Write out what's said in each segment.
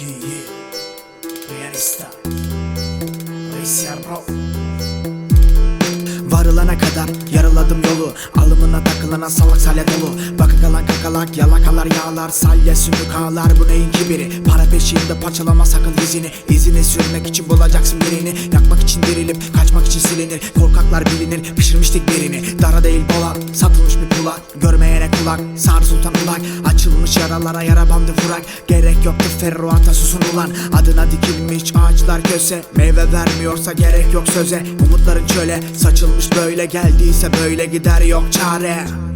Yeah. Realista. Reisiyar bro. Varılana kadar yaraladım yolu. Alımına takılana salak salya dolu. Bakı kalan kakalak yalakalar yağlar Salya sümük ağlar. Bu neyin kibiri? Para peşinde parçalama sakın izini. İzini sürmek için bulacaksın birini. Yakmak için dirilip kaçmak için silinir. Korkaklar bilinir pişirmiştik birini. Dara değil bola satılmış bir kulak Görmeyene kulak sar ulak. Açılmış yaralara yara bandı vurak. Gerek yoktu ferro susun ulan Adına dikilmiş ağaçlar köse Meyve vermiyorsa gerek yok söze. Umutların çöle. Saçılmış böyle geldiyse böyle gider yok çare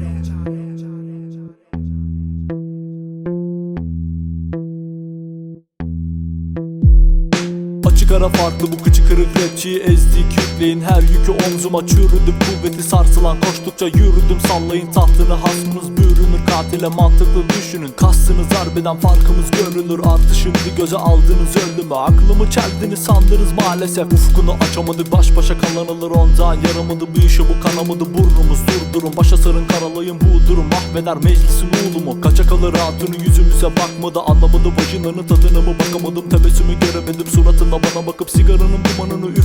Açık ara farklı bu kıçı kırık rapçiyi ezdik yükleyin her yükü omzuma çürüdüm. Kuvveti sarsılan koştukça yürüdüm. Sallayın tahtını hasmınız bürünür. Katile mantıklı düşünün. Kastınız harbiden farkımız görülür Artı şimdi göze aldınız ölümü Aklımı çeldiniz sandınız maalesef. Ufkunu açamadık baş başa kalanılır ondan. Yaramadı bu işe bu kanamadı burnumuz. Durdurun Başa sarın karalayın bu durum. Mahveder meclisin ulumu Kaça kalır hatunun yüzümüze bakmadı. Anlamadı vajinanın tadına mı bakamadım? Tebessümü göremedim suratına bana bakıp Sigaranın dumanını Küsmedim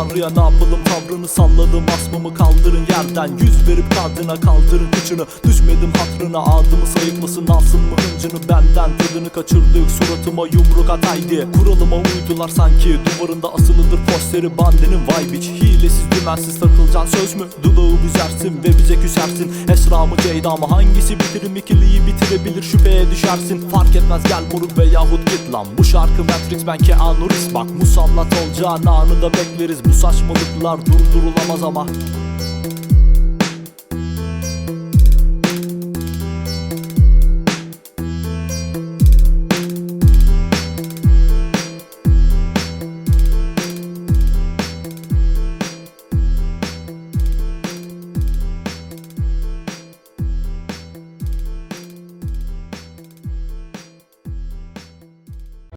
tanrıya ne yapalım tavrını salladım Asmamı kaldırın yerden. Yüz verip kadına kaldırın kıçını Düşmedim hatrına adımı sayıklasın Alsın mı hıncını benden. Tadını kaçırdık suratıma yumruk ataydı. Kuralıma uydular sanki Duvarında asılıdır posteri. Bandenin vay biç Hilesiz dümensiz takılcan söz mü? Dulağı büzersin ve bize küsersin. Esramı ceydamı hangisi bitirim? İkiliyi bitirebilir şüpheye düşersin. Fark etmez gel moruk veyahut git lan. Bu şarkı Matrix ben Keanu Reeves. Bak musallat olacağın anı da bekleriz Bu saçmalıklar durdurulamaz ama